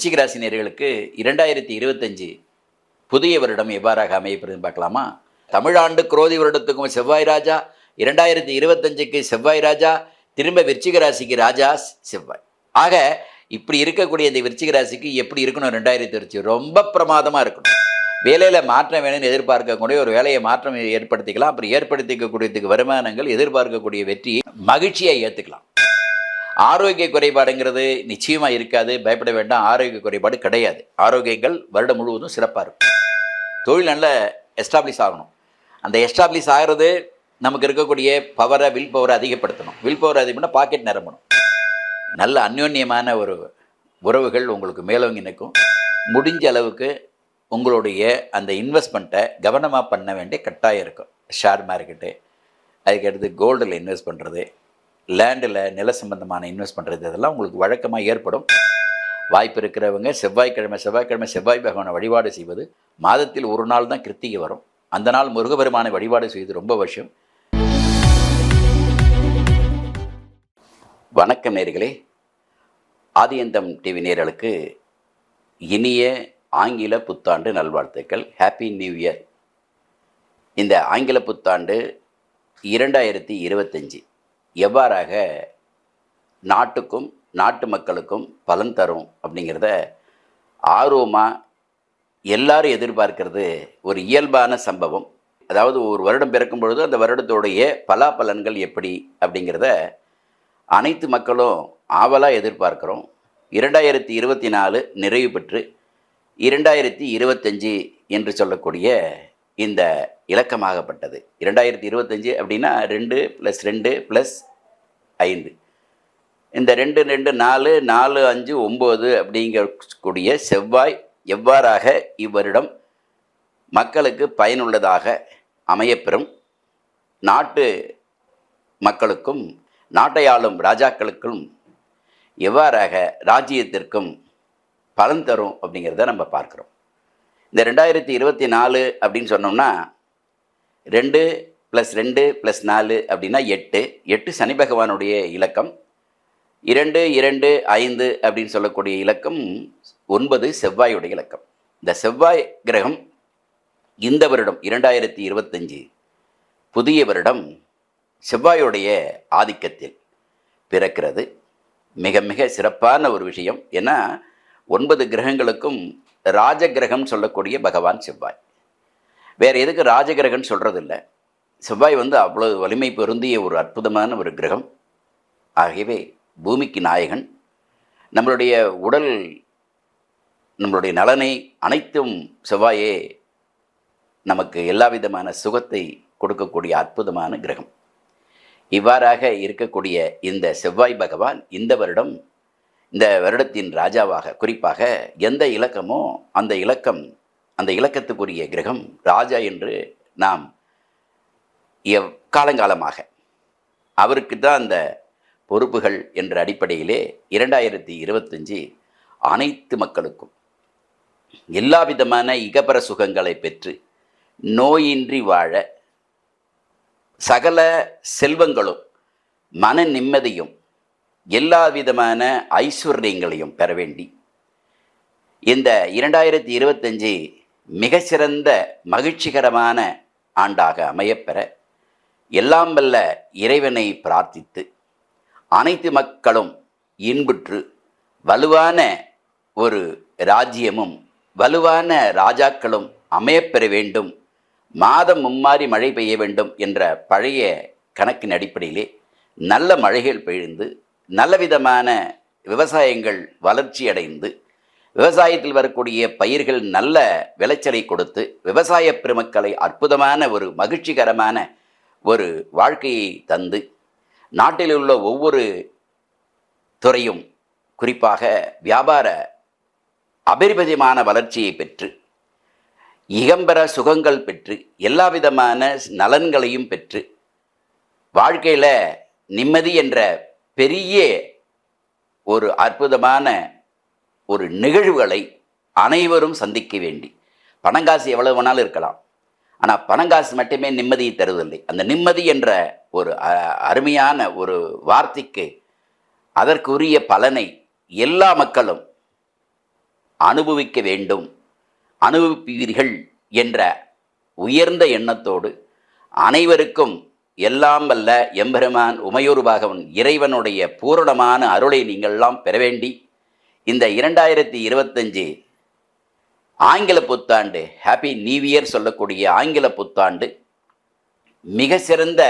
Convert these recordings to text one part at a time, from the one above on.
விருச்சிக ராசினியர்களுக்கு இரண்டாயிரத்தி இருபத்தஞ்சு புதிய வருடம் எவ்வாறாக அமையப்படுதுன்னு பார்க்கலாமா? தமிழாண்டு குரோதி வருடத்துக்கும் செவ்வாய் ராஜா இரண்டாயிரத்தி இருபத்தஞ்சுக்கு செவ்வாய் ராஜா திரும்ப விருச்சிக ராசிக்கு ராஜா செவ்வாய். ஆக இப்படி இருக்கக்கூடிய இந்த விருச்சிக ராசிக்கு எப்படி இருக்கணும் ரெண்டாயிரத்தி இருபத்தி ரொம்ப பிரமாதமாக இருக்கணும். வேலையில் மாற்றம் வேணும்னு எதிர்பார்க்கக்கூடிய ஒரு வேலையை மாற்றம் ஏற்படுத்திக்கலாம். அப்புறம் ஏற்படுத்திக்கக்கூடியதுக்கு வருமானங்கள் எதிர்பார்க்கக்கூடிய வெற்றியை மகிழ்ச்சியை ஏற்றுக்கலாம் ஆரோக்கிய குறைபாடுங்கிறது நிச்சயமாக இருக்காது. பயப்பட வேண்டாம். ஆரோக்கிய குறைபாடு கிடையாது. ஆரோக்கியங்கள் வருடம் முழுவதும் சிறப்பாக இருக்கும். தொழில் நல்ல எஸ்டாப்ளிஷ் ஆகணும். அந்த எஸ்டாப்ளிஷ் ஆகிறது நமக்கு இருக்கக்கூடிய பவரை வில் பவரை அதிகப்படுத்தணும். வில் பவர் அதிகம்னா பாக்கெட் நிரம்பணும். நல்ல அந்யோன்யமான ஒரு உறவுகள் உங்களுக்கு மேலோங்கி நிற்கும். முடிஞ்ச அளவுக்கு உங்களுடைய அந்த இன்வெஸ்ட்மெண்ட்டை கவனமாக பண்ண வேண்டிய கட்டாயம் இருக்கும். ஷேர் மார்க்கெட்டு அதுக்கடுத்து கோல்டில் இன்வெஸ்ட் பண்ணுறது லேண்டில் நில சம்பந்தமான இன்வெஸ்ட் பண்ணுறது இதெல்லாம் உங்களுக்கு வழக்கமாக ஏற்படும். வாய்ப்பு இருக்கிறவங்க செவ்வாய்க்கிழமை செவ்வாய்க்கிழமை செவ்வாய் பகவானை வழிபாடு செய்வது மாதத்தில் ஒரு நாள் தான் கிருத்திகை வரும். அந்த நாள் முருகபெருமானை வழிபாடு செய்வது ரொம்ப வருஷம் வணக்கம் நேர்களே. ஆதியந்தம் டிவி நேர்களுக்கு இனிய ஆங்கில புத்தாண்டு நல்வாழ்த்துக்கள். ஹாப்பி நியூ இயர் இந்த ஆங்கில புத்தாண்டு இரண்டாயிரத்தி இருபத்தஞ்சி. எவ்வாறாக நாட்டுக்கும் நாட்டு மக்களுக்கும் பலன் தரும் அப்படிங்கிறத ஆர்வமாக எல்லாரும் எதிர்பார்க்கிறது ஒரு இயல்பான சம்பவம். அதாவது ஒரு வருடம் பிறக்கும் பொழுது அந்த வருடத்துடைய பலாபலன்கள் எப்படி அப்படிங்கிறத அனைத்து மக்களும் ஆவலாக எதிர்பார்க்குறோம். இரண்டாயிரத்தி இருபத்தி நாலு நிறைவு பெற்று இரண்டாயிரத்தி இருபத்தஞ்சி என்று சொல்லக்கூடிய இந்த இலக்கமாகப்பட்டது. இரண்டாயிரத்தி இருபத்தஞ்சி அப்படின்னா ரெண்டு ப்ளஸ் ரெண்டு ப்ளஸ் ஐந்து. இந்த ரெண்டு ரெண்டு நாலு நாலு அஞ்சு ஒம்பது அப்படிங்கக்கூடிய செவ்வாய் எவ்வாறாக இவ்வருடம் மக்களுக்கு பயனுள்ளதாக அமையப்பெறும்? நாட்டு மக்களுக்கும் நாட்டை ஆளும் ராஜாக்களுக்கும் எவ்வாறாக ராஜ்யத்திற்கும் பலன் தரும் அப்படிங்கிறத நம்ம பார்க்குறோம். இந்த ரெண்டாயிரத்தி இருபத்தி நாலு அப்படின்னு சொன்னோம்னா ரெண்டு ப்ளஸ் ரெண்டு ப்ளஸ் நாலு அப்படின்னா எட்டு. எட்டு சனி பகவானுடைய இலக்கம். இரண்டு இரண்டு ஐந்து அப்படின்னு சொல்லக்கூடிய இலக்கம் ஒன்பது செவ்வாயுடைய இலக்கம். இந்த செவ்வாய் கிரகம் இந்த வருடம் இரண்டாயிரத்தி இருபத்தஞ்சி புதிய வருடம் செவ்வாயுடைய ஆதிக்கத்தில் பிறக்கிறது. மிக மிக சிறப்பான ஒரு விஷயம். ஏன்னா ஒன்பது கிரகங்களுக்கும் ராஜகிரகம் சொல்லக்கூடிய பகவான் செவ்வாய். வேறு எதுக்கு சொல்கிறது சொல்கிறதில்ல செவ்வாய் வந்து அவ்வளோ வலிமை பொருந்திய ஒரு அற்புதமான ஒரு கிரகம். ஆகவே பூமிக்கு நாயகன். நம்மளுடைய உடல் நம்மளுடைய நலனை அனைத்தும் செவ்வாயே நமக்கு எல்லா விதமான சுகத்தை கொடுக்கக்கூடிய அற்புதமான கிரகம். இவ்வாறாக இருக்கக்கூடிய இந்த செவ்வாய் பகவான் இந்த வருடம் இந்த வருடத்தின் ராஜாவாக குறிப்பாக எந்த இலக்கமோ அந்த இலக்கம் அந்த இலக்கத்துக்குரிய கிரகம் ராஜா என்று நாம் எவ் காலங்காலமாக. அவருக்கு தான் அந்த பொறுப்புகள் என்ற அடிப்படையிலே இரண்டாயிரத்தி இருபத்தஞ்சி அனைத்து மக்களுக்கும் எல்லா விதமான இகபர சுகங்களை பெற்று நோயின்றி வாழ சகல செல்வங்களும் மன நிம்மதியும் எல்லா விதமான ஐஸ்வர்யங்களையும் பெற வேண்டி. இந்த இரண்டாயிரத்தி இருபத்தஞ்சி மிகச்சிறந்த மகிழ்ச்சிகரமான ஆண்டாக அமையப்பெற எல்லாம் வல்ல இறைவனை பிரார்த்தித்து அனைத்து மக்களும் இன்புற்று வலுவான ஒரு ராஜ்யமும் வலுவான ராஜாக்களும் அமையப்பெற வேண்டும் மாதம் மும்மாறி மழை பெய்ய வேண்டும் என்ற பழைய கணக்கின் அடிப்படையிலே நல்ல மழைகள் பெய்ந்து நல்ல விதமான விவசாயங்கள் வளர்ச்சி அடைந்து விவசாயத்தில் வரக்கூடிய பயிர்கள் நல்ல விளைச்சலை கொடுத்து விவசாய பெருமக்களை அற்புதமான ஒரு மகிழ்ச்சிகரமான ஒரு வாழ்க்கையை தந்து நாட்டில் உள்ள ஒவ்வொரு துறையும் குறிப்பாக வியாபார அபரிபதியமான வளர்ச்சியை பெற்று இகம்பர சுகங்கள் பெற்று எல்லா விதமான நலன்களையும் பெற்று வாழ்க்கையில் நிம்மதி என்ற பெரிய ஒரு அற்புதமான ஒரு நிகழ்வுகளை அனைவரும் சந்திக்க வேண்டி. பணங்காசு எவ்வளவு வேணாலும் இருக்கலாம். ஆனால் பணங்காசு மட்டுமே நிம்மதியை தருவதில்லை. அந்த நிம்மதி என்ற ஒரு அ- அருமையான ஒரு வார்த்தைக்கு அதற்குரிய பலனை எல்லா மக்களும் அனுபவிக்க வேண்டும். அனுபவிப்பீர்கள் என்ற உயர்ந்த எண்ணத்தோடு அனைவருக்கும் எல்லாம் வல்ல எம்பெருமான் உமையூர் பாகவன் இறைவனுடைய பூரணமான அருளை நீங்கள்லாம் பெற வேண்டி இந்த இரண்டாயிரத்தி இருபத்தஞ்சு ஆங்கில புத்தாண்டு ஹாப்பி நியூ இயர் சொல்லக்கூடிய ஆங்கில புத்தாண்டு மிக சிறந்த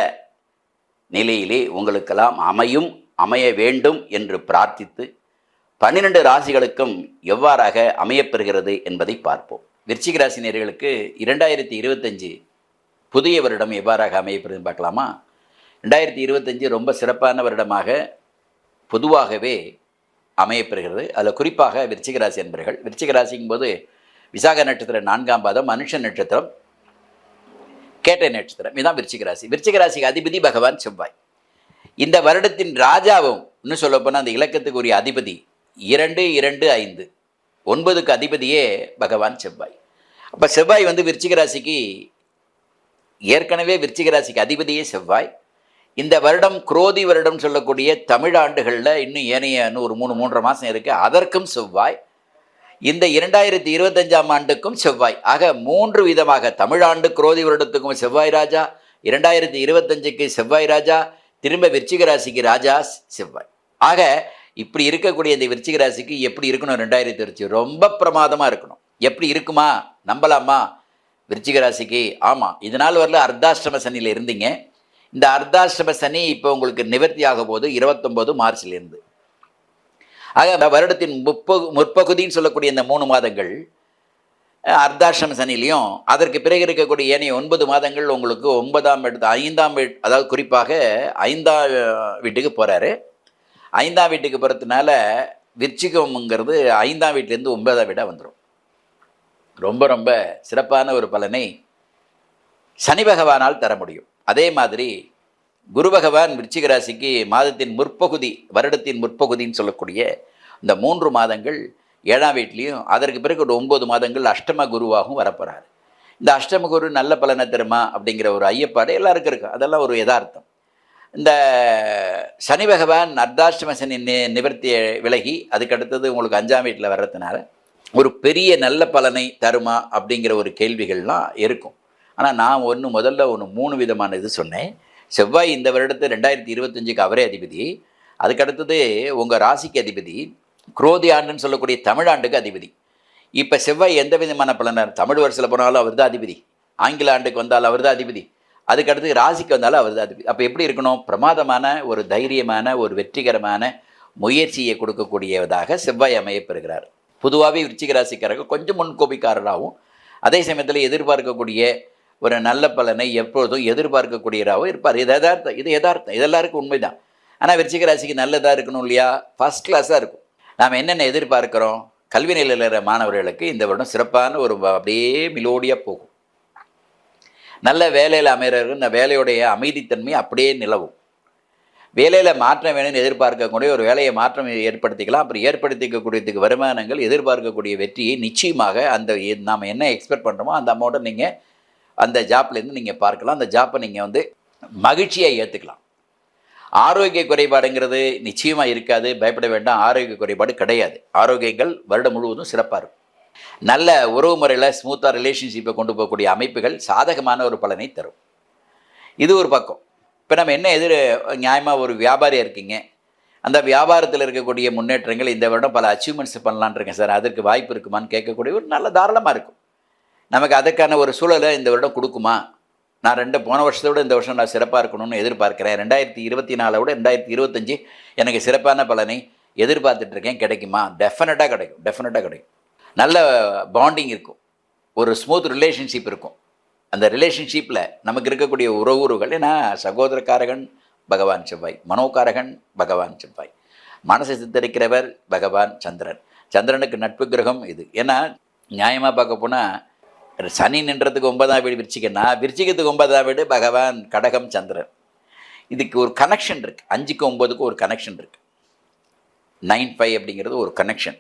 நிலையிலே உங்களுக்கெல்லாம் அமையும் அமைய வேண்டும் என்று பிரார்த்தித்து பன்னிரண்டு ராசிகளுக்கும் எவ்வாறாக அமையப்பெறுகிறது என்பதை பார்ப்போம். விருச்சிக ராசினியர்களுக்கு இரண்டாயிரத்தி இருபத்தஞ்சு புதிய வருடம் எவ்வாறாக அமையப்படுதுன்னு பார்க்கலாமா? ரெண்டாயிரத்தி இருபத்தஞ்சு ரொம்ப சிறப்பான வருடமாக பொதுவாகவே அமையப்பெறுகிறது அதில் குறிப்பாக விருச்சிகராசி என்பர்கள் விருச்சிகராசிங்கும் போது விசாக நட்சத்திரம் நான்காம் பாதம் மனுஷ நட்சத்திரம் கேட்டை நட்சத்திரம். இதுதான் விருச்சிகராசி விருச்சிகராசிக்கு அதிபதி பகவான் செவ்வாய். இந்த வருடத்தின் ராஜாவும் இன்னும் சொல்லப்போனால் அந்த இலக்கத்துக்கு உரிய அதிபதி இரண்டு இரண்டு ஐந்து. ஒன்பதுக்கு அதிபதியே பகவான் செவ்வாய். அப்போ செவ்வாய் வந்து விருச்சிகராசிக்கு ஏற்கனவே விருச்சிகராசிக்கு அதிபதியே செவ்வாய். இந்த வருடம் குரோதி வருடம் சொல்லக்கூடிய தமிழ் ஆண்டுகளில் இன்னும் ஏனைய இன்னும் ஒரு மூணு மூன்றரை மாதம் இருக்குது அதற்கும் செவ்வாய். இந்த இரண்டாயிரத்தி இருபத்தஞ்சாம் ஆண்டுக்கும் செவ்வாய். ஆக மூன்று விதமாக தமிழாண்டு குரோதி வருடத்துக்கும் செவ்வாய் ராஜா இரண்டாயிரத்தி இருபத்தஞ்சுக்கு செவ்வாய் ராஜா திரும்ப விருச்சிக ராசிக்கு ராஜா செவ்வாய். ஆக இப்படி இருக்கக்கூடிய இந்த விருச்சிக ராசிக்கு எப்படி இருக்கணும்? ரெண்டாயிரத்தி இருபத்தி ரொம்ப பிரமாதமாக இருக்கணும். எப்படி இருக்குமா? நம்பலாமா? விருச்சிக ராசிக்கு ஆமாம் இதனால் வரல அர்த்தாஷ்டம சனியில் இருந்தீங்க. இந்த அர்த்தாஷ்டம சனி இப்போ உங்களுக்கு நிவர்த்தி ஆக போது இருபத்தொம்போது மார்ச்லேருந்து ஆக அந்த வருடத்தின் முப்பகு முற்பகுதின்னு சொல்லக்கூடிய இந்த மூணு மாதங்கள் அர்த்தாஷ்டம சனிலையும் அதற்கு பிறகு இருக்கக்கூடிய ஏனைய ஒன்பது மாதங்கள் உங்களுக்கு ஒன்பதாம் இடத்து ஐந்தாம் வீட் அதாவது குறிப்பாக ஐந்தாம் வீட்டுக்கு போகிறாரு ஐந்தாம் வீட்டுக்கு போகிறதுனால விருச்சிகம்ங்கிறது ஐந்தாம் வீட்டிலேருந்து ஒன்பதாம் வீடாக வந்துடும் ரொம்ப ரொம்ப சிறப்பான ஒரு பலனை சனி பகவானால் தர முடியும். அதே மாதிரி குரு பகவான் விருச்சிக ராசிக்கு மாதத்தின் முற்பகுதி வருடத்தின் முற்பகுதின்னு சொல்லக்கூடிய இந்த மூன்று மாதங்கள் ஏழாம் வீட்லேயும் அதற்கு பிறகு ஒரு ஒம்பது மாதங்கள் அஷ்டம குருவாகவும் வரப்போகிறார் இந்த அஷ்டம குரு நல்ல பலனை தருமா அப்படிங்கிற ஒரு ஐயப்பாடு எல்லாருக்கும் இருக்கும். அதெல்லாம் ஒரு யதார்த்தம். இந்த சனி பகவான் அர்த்தாஷ்டம சனி நி நிவர்த்தியை விலகி அதுக்கு அடுத்தது உங்களுக்கு அஞ்சாம் வீட்டில் வர்றதுனால ஒரு பெரிய நல்ல பலனை தருமா அப்படிங்கிற ஒரு கேள்விகள்லாம் இருக்கும். ஆனால் நான் ஒன்று முதல்ல ஒன்று மூணு விதமான இது சொன்னேன். செவ்வாய் இந்த வருடத்து ரெண்டாயிரத்தி இருபத்தஞ்சுக்கு அவரே அதிபதி. அதுக்கடுத்தது உங்கள் ராசிக்கு அதிபதி. குரோதி ஆண்டுன்னு சொல்லக்கூடிய தமிழாண்டுக்கு அதிபதி. இப்போ செவ்வாய் எந்த விதமான பலனார் தமிழ் வருஷத்தில் போனாலும் அவர் தான் அதிபதி. ஆங்கில ஆண்டுக்கு வந்தாலும் அவர் தான் அதிபதி. அதுக்கடுத்து ராசிக்கு வந்தாலும் அவர் தான் அதிபதி. அப்போ எப்படி இருக்கணும்? பிரமாதமான ஒரு தைரியமான ஒரு வெற்றிகரமான முயற்சியை கொடுக்கக்கூடியதாக செவ்வாய் அமையப்பெறுகிறார் பொதுவாகவே விருச்சிக ராசிக்காரர்கள் கொஞ்சம் முன்கோபிக்காரராகவும் அதே சமயத்தில் எதிர்பார்க்கக்கூடிய ஒரு நல்ல பலனை எப்பொழுதும் எதிர்பார்க்கக்கூடியவராகவும் இருப்பார். இது யதார்த்தம். இது யதார்த்தம். இது எல்லாருக்கும் உண்மைதான். ஆனால் விருச்சிக ராசிக்கு நல்லதாக இருக்கணும் இல்லையா? ஃபஸ்ட் கிளாஸாக இருக்கும். நாம் என்னென்ன எதிர்பார்க்குறோம்? கல்வி நிலையில் இருக்கிற மாணவர்களுக்கு இந்த வருடம் சிறப்பான ஒரு அப்படியே மிலோடியாக போகும். நல்ல வேலையில் அமைகிறவர்கள் இந்த வேலையுடைய அமைதித்தன்மை அப்படியே நிலவும். வேலையில் மாற்றம் வேணும்னு எதிர்பார்க்கக்கூடிய ஒரு வேலையை மாற்றம் ஏற்படுத்திக்கலாம். அப்புறம் ஏற்படுத்திக்கக்கூடியதுக்கு வருமானங்கள் எதிர்பார்க்கக்கூடிய வெற்றியை நிச்சயமாக அந்த நாம் என்ன எக்ஸ்பெக்ட் பண்ணுறோமோ அந்த அமௌண்ட்டை நீங்கள் அந்த ஜாப்லேருந்து நீங்கள் பார்க்கலாம். அந்த ஜாப்பை நீங்கள் வந்து மகிழ்ச்சியாக ஏற்றுக்கலாம் ஆரோக்கிய குறைபாடுங்கிறது நிச்சயமாக இருக்காது. பயப்பட வேண்டாம். ஆரோக்கிய குறைபாடு கிடையாது. ஆரோக்கியங்கள் வருடம் முழுவதும் சிறப்பாக இருக்கும். நல்ல உறவு முறையில் ஸ்மூத்தாக ரிலேஷன்ஷிப்பை கொண்டு போகக்கூடிய அமைப்புகள் சாதகமான ஒரு பலனை தரும். இது ஒரு பக்கம். இப்போ நம்ம என்ன எதிர் நியாயமாக ஒரு வியாபாரியாக இருக்கீங்க? அந்த வியாபாரத்தில் இருக்கக்கூடிய முன்னேற்றங்கள் இந்த வருடம் பல அச்சீவ்மெண்ட்ஸ் பண்ணலான் இருக்கேன் சார். அதற்கு வாய்ப்பு இருக்குமான்னு கேட்கக்கூடிய ஒரு நல்ல தாராளமாக இருக்கும். நமக்கு அதற்கான ஒரு சூழலை இந்த வருடம் கொடுக்குமா? நான் ரெண்டு போன வருஷத்தை விட இந்த வருஷம் நான் சிறப்பாக இருக்கணும்னு எதிர்பார்க்குறேன். ரெண்டாயிரத்தி இருபத்தி நாலோட ரெண்டாயிரத்தி இருபத்தஞ்சி எனக்கு சிறப்பான பலனை எதிர்பார்த்துட்ருக்கேன் கிடைக்குமா? டெஃபினட்டாக கிடைக்கும். டெஃபினட்டாக கிடைக்கும். நல்ல பாண்டிங் இருக்கும். ஒரு ஸ்மூத் ரிலேஷன்ஷிப் இருக்கும். அந்த ரிலேஷன்ஷிப்பில் நமக்கு இருக்கக்கூடிய உறவுகள் ஏன்னா சகோதரக்காரகன் பகவான் செவ்வாய் மனோகாரகன் பகவான் செவ்வாய். மனசை சித்தரிக்கிறவர் பகவான் சந்திரன். சந்திரனுக்கு நட்பு கிரகம் இது. ஏன்னா நியாயமாக பார்க்க போனால் சனி நின்றதுக்கு ஒன்பதாம் வீடு விருச்சிகன்னா விருச்சிகத்துக்கு ஒன்பதாம் வீடு பகவான் கடகம் சந்திரன். இதுக்கு ஒரு கனெக்ஷன் இருக்குது அஞ்சுக்கு ஒம்பதுக்கு ஒரு கனெக்ஷன் இருக்குது நைன் ஃபைவ் அப்படிங்கிறது ஒரு கனெக்ஷன்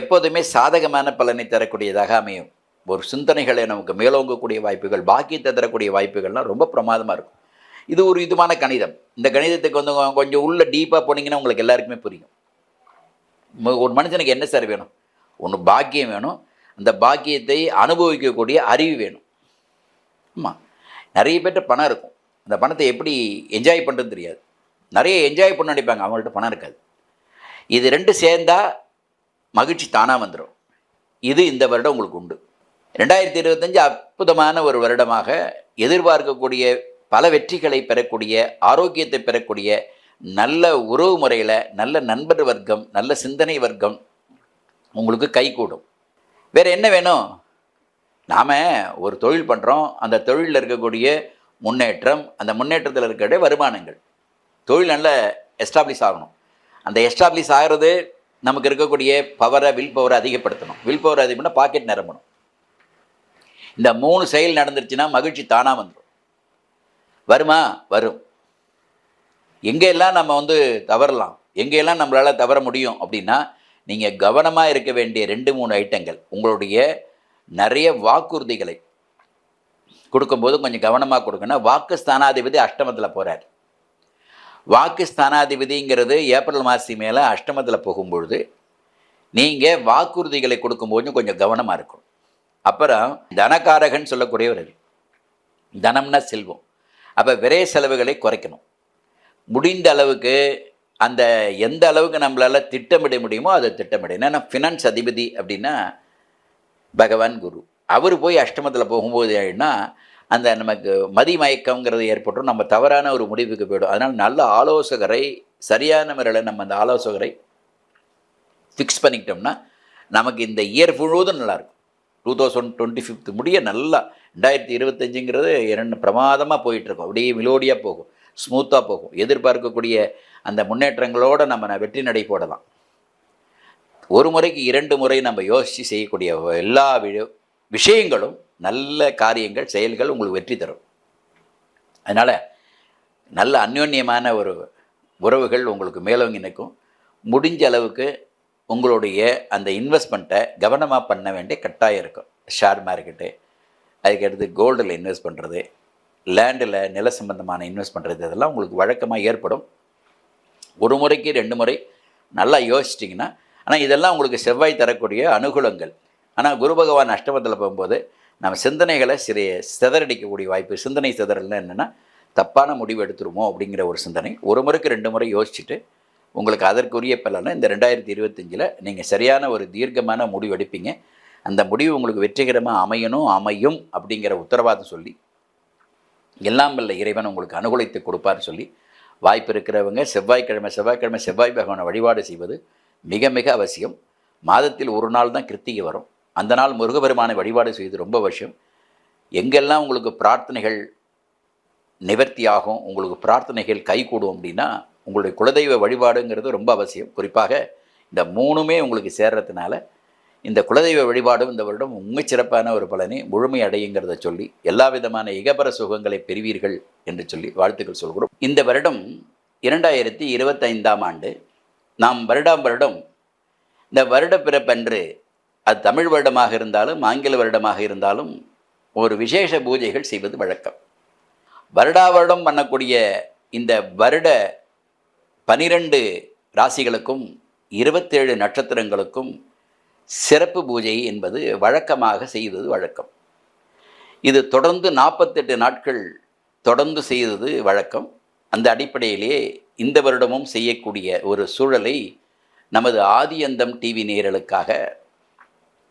எப்போதுமே சாதகமான பலனை தரக்கூடியதாக அமையும். ஒரு சிந்தனைகளை நமக்கு மேலோங்கக்கூடிய வாய்ப்புகள் பாக்கியத்தை தரக்கூடிய வாய்ப்புகள்லாம் ரொம்ப பிரமாதமாக இருக்கும். இது ஒரு இதுமான கணிதம். இந்த கணிதத்துக்கு வந்து கொஞ்சம் உள்ளே டீப்பாக போனீங்கன்னா உங்களுக்கு எல்லாருக்குமே புரியும். ஒரு மனுஷனுக்கு என்ன சார் வேணும்? ஒன்று பாக்கியம் வேணும். அந்த பாக்கியத்தை அனுபவிக்கக்கூடிய அறிவு வேணும். ஆமாம் நிறைய பேர்ட்ட பணம் இருக்கும். அந்த பணத்தை எப்படி என்ஜாய் பண்ணுறது தெரியாது. நிறைய என்ஜாய் பண்ண நினைப்பாங்க. அவங்கள்ட்ட பணம் இருக்காது. இது ரெண்டு சேர்ந்தால் மகிழ்ச்சி தானாக வந்துடும் இது இந்த வருடம் உங்களுக்கு உண்டு. ரெண்டாயிரத்தி இருபத்தஞ்சு அற்புதமான ஒரு வருடமாக எதிர்பார்க்கக்கூடிய பல வெற்றிகளை பெறக்கூடிய ஆரோக்கியத்தை பெறக்கூடிய நல்ல உறவு முறையில் நல்ல நண்பர் வர்க்கம் நல்ல சிந்தனை வர்க்கம் உங்களுக்கு கைகூடும். வேறு என்ன வேணும்? நாம் ஒரு தொழில் பண்ணுறோம் அந்த தொழிலில் இருக்கக்கூடிய முன்னேற்றம் அந்த முன்னேற்றத்தில் இருக்கக்கூடிய வருமானங்கள். தொழில் நல்ல எஸ்டாப்ளிஷ் ஆகணும். அந்த எஸ்டாப்ளிஷ் ஆகிறது நமக்கு இருக்கக்கூடிய பவரை வில் பவரை அதிகப்படுத்தணும். வில் பவர் அதிகம்னா பாக்கெட் நிரம்பணும். இந்த மூணு செயல் நடந்துருச்சுன்னா மகிழ்ச்சி தானாக வந்துடும் வருமா? வரும். எங்கெல்லாம் நம்ம வந்து தவறலாம் எங்கெல்லாம் நம்மளால் தவற முடியும் அப்படின்னா நீங்கள் கவனமாக இருக்க வேண்டிய ரெண்டு மூணு ஐட்டங்கள் உங்களுடைய நிறைய வாக்குறுதிகளை கொடுக்கும்போது கொஞ்சம் கவனமாக கொடுக்கணும் வாக்கு ஸ்தானாதிபதி அஷ்டமத்தில் போகிறார் வாக்கு ஸ்தானாதிபதிங்கிறது ஏப்ரல் மாசி மேலே அஷ்டமத்தில் போகும்பொழுது நீங்கள் வாக்குறுதிகளை கொடுக்கும்போது கொஞ்சம் கவனமாக இருக்கணும். அப்புறம் தனக்காரகன் சொல்லக்கூடியவர் தனம்னா செல்வம். அப்போ விரை செலவுகளை குறைக்கணும். முடிந்த அளவுக்கு அந்த எந்த அளவுக்கு நம்மளால் திட்டமிட முடியுமோ அதை திட்டமிட. ஏன்னா ஃபினான்ஸ் அதிபதி அப்படின்னா பகவான் குரு. அவர் போய் அஷ்டமத்தில் போகும்போது ஏன்னா அந்த நமக்கு மதிமயக்கங்கிறது ஏற்பட்டும் நம்ம தவறான ஒரு முடிவுக்கு போயிடும். அதனால் நல்ல ஆலோசகரை சரியான முறையில் நம்ம அந்த ஆலோசகரை ஃபிக்ஸ் பண்ணிக்கிட்டோம்னா நமக்கு இந்த இயர் முழுவதும் நல்லாயிருக்கும் டூ தௌசண்ட் டுவெண்ட்டி ஃபிஃப்த் முடிய நல்லா ரெண்டாயிரத்தி இருபத்தஞ்சுங்கிறது இரண்டு பிரமாதமாக போயிட்டுருக்கும். அப்படியே மிலோடியாக போகும். ஸ்மூத்தாக போகும். எதிர்பார்க்கக்கூடிய அந்த முன்னேற்றங்களோடு நம்ம வெற்றி நடை போடலாம். ஒரு முறைக்கு இரண்டு முறை நம்ம யோசித்து செய்யக்கூடிய எல்லா விஷயங்களும் நல்ல காரியங்கள் செயல்கள் உங்களுக்கு வெற்றி தரும். அதனால் நல்ல அந்யோன்யமான ஒரு உறவுகள் உங்களுக்கு மேலோங்கி நிற்கும். முடிஞ்ச அளவுக்கு உங்களுடைய அந்த இன்வெஸ்ட்மெண்ட்டை கவனமாக பண்ண வேண்டிய கட்டாயம் இருக்கும். ஷேர் மார்க்கெட்டு அதுக்கடுத்து கோல்டில் இன்வெஸ்ட் பண்ணுறது லேண்டில் நில சம்பந்தமான இன்வெஸ்ட் பண்ணுறது இதெல்லாம் உங்களுக்கு வழக்கமாக ஏற்படும். ஒரு முறைக்கு ரெண்டு முறை நல்லா யோசிச்சிட்டிங்கன்னா ஆனால் இதெல்லாம் உங்களுக்கு செவ்வாய் தரக்கூடிய அனுகூலங்கள். ஆனால் குரு பகவான் அஷ்டமத்தில் போகும்போது நம்ம சிந்தனைகளை சிறிய சிதறடிக்கக்கூடிய வாய்ப்பு சிந்தனை சிதறல்னா என்னென்னா தப்பான முடிவு எடுத்துருமோ அப்படிங்கிற ஒரு சிந்தனை. ஒரு முறைக்கு ரெண்டு முறை யோசிச்சுட்டு உங்களுக்கு அதற்குரிய பலனை இந்த ரெண்டாயிரத்தி இருபத்தஞ்சில் நீங்கள் சரியான ஒரு தீர்க்கமான முடிவு எடுப்பீங்க. அந்த முடிவு உங்களுக்கு வெற்றிகரமாக அமையணும் அமையும் அப்படிங்கிற உத்தரவாதம் சொல்லி எல்லாம் வல்ல இறைவன் உங்களுக்கு அனுகூலித்து கொடுப்பார் சொல்லி வாய்ப்பு இருக்கிறவங்க செவ்வாய்க்கிழமை செவ்வாய்க்கிழமை செவ்வாய் பகவானை வழிபாடு செய்வது மிக மிக அவசியம். மாதத்தில் ஒரு நாள் தான் கிருத்திகை வரும். அந்த நாள் முருகபெருமானை வழிபாடு செய்வது ரொம்ப அவசியம். எங்கெல்லாம் உங்களுக்கு பிரார்த்தனைகள் நிவர்த்தியாகும் உங்களுக்கு பிரார்த்தனைகள் கைகூடும் அப்படின்னா உங்களுடைய குலதெய்வ வழிபாடுங்கிறது ரொம்ப அவசியம். குறிப்பாக இந்த மூணுமே உங்களுக்கு சேர்றதுனால இந்த குலதெய்வ வழிபாடும் இந்த வருடம் உண்மை சிறப்பான ஒரு பலனை முழுமை அடையுங்கிறத சொல்லி எல்லா விதமான இகபர சுகங்களை பெறுவீர்கள் என்று சொல்லி வாழ்த்துக்கள் சொல்கிறோம். இந்த வருடம் இரண்டாயிரத்தி இருபத்தைந்தாம் ஆண்டு நாம் வருடாம் வருடம் இந்த வருட பிறப்பன்று அது தமிழ் வருடமாக இருந்தாலும் ஆங்கில வருடமாக இருந்தாலும் ஒரு விசேஷ பூஜைகள் செய்வது வழக்கம். வருடா வருடம் பண்ணக்கூடிய இந்த வருட பனிரெண்டு ராசிகளுக்கும் இருபத்தேழு நட்சத்திரங்களுக்கும் சிறப்பு பூஜை என்பது வழக்கமாக செய்தது வழக்கம். இது தொடர்ந்து நாற்பத்தெட்டு நாட்கள் தொடர்ந்து செய்தது வழக்கம். அந்த அடிப்படையிலேயே இந்த வருடமும் செய்யக்கூடிய ஒரு சூழலை நமது ஆதியந்தம் டிவி நேரலுக்காக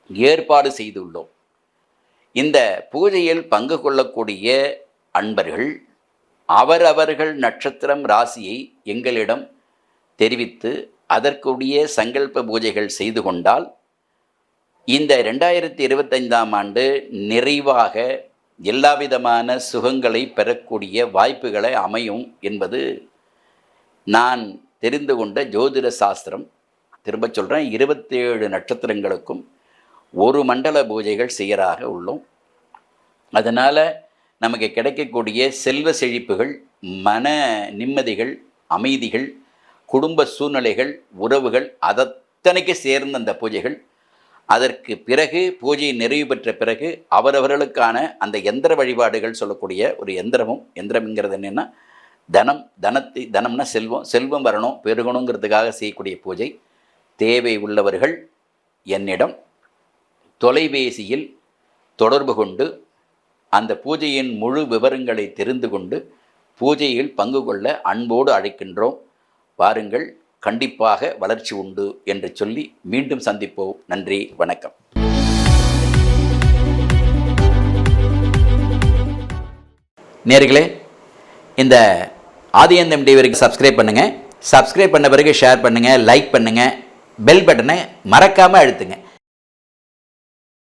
ஏற்பாடு செய்துள்ளோம். இந்த பூஜையில் பங்கு கொள்ளக்கூடிய அன்பர்கள் அவரவர்கள் நட்சத்திரம் ராசியை எங்களிடம் தெரிவித்து அதற்குரிய சங்கல்ப பூஜைகள் செய்து கொண்டால் இந்த ரெண்டாயிரத்தி இருபத்தைந்தாம் ஆண்டு நிறைவாக எல்லாவிதமான சுகங்களை பெறக்கூடிய வாய்ப்புகளை அமையும் என்பது நான் தெரிந்து கொண்ட ஜோதிட சாஸ்திரம். திரும்ப சொல்கிறேன் இருபத்தேழு நட்சத்திரங்களுக்கும் ஒரு மண்டல பூஜைகள் செய்யறாக உள்ளோம். அதனால் நமக்கு கிடைக்கக்கூடிய செல்வ செழிப்புகள் மன நிம்மதிகள் அமைதிகள் குடும்ப சூழ்நிலைகள் உறவுகள் அதத்தனைக்கு சேர்ந்த அந்த பூஜைகள். அதற்கு பிறகு பூஜை நிறைவு பெற்ற பிறகு அவரவர்களுக்கான அந்த எந்திர வழிபாடுகள் சொல்லக்கூடிய ஒரு எந்திரமும் எந்திரம்ங்கிறது என்னென்னா தனம் தனத்தை தனம்னா செல்வம் செல்வம் வரணும் பெருகணுங்கிறதுக்காக செய்யக்கூடிய பூஜை. தேவை உள்ளவர்கள் என்னிடம் தொலைபேசியில் தொடர்பு கொண்டு அந்த பூஜையின் முழு விவரங்களை தெரிந்து கொண்டு பூஜையில் பங்கு கொள்ள அன்போடு அழைக்கின்றோம். வாருங்கள் கண்டிப்பாக வளர்ச்சி உண்டு என்று சொல்லி மீண்டும் சந்திப்போம். நன்றி வணக்கம். நேர்களே இந்த ஆதியந்தம் டிவிக்கு சப்ஸ்கிரைப் பண்ணுங்கள் சப்ஸ்கிரைப் பண்ண பிறகு ஷேர் பண்ணுங்கள் லைக் பண்ணுங்கள் பெல் பட்டனை மறக்காமல் அழுத்துங்க.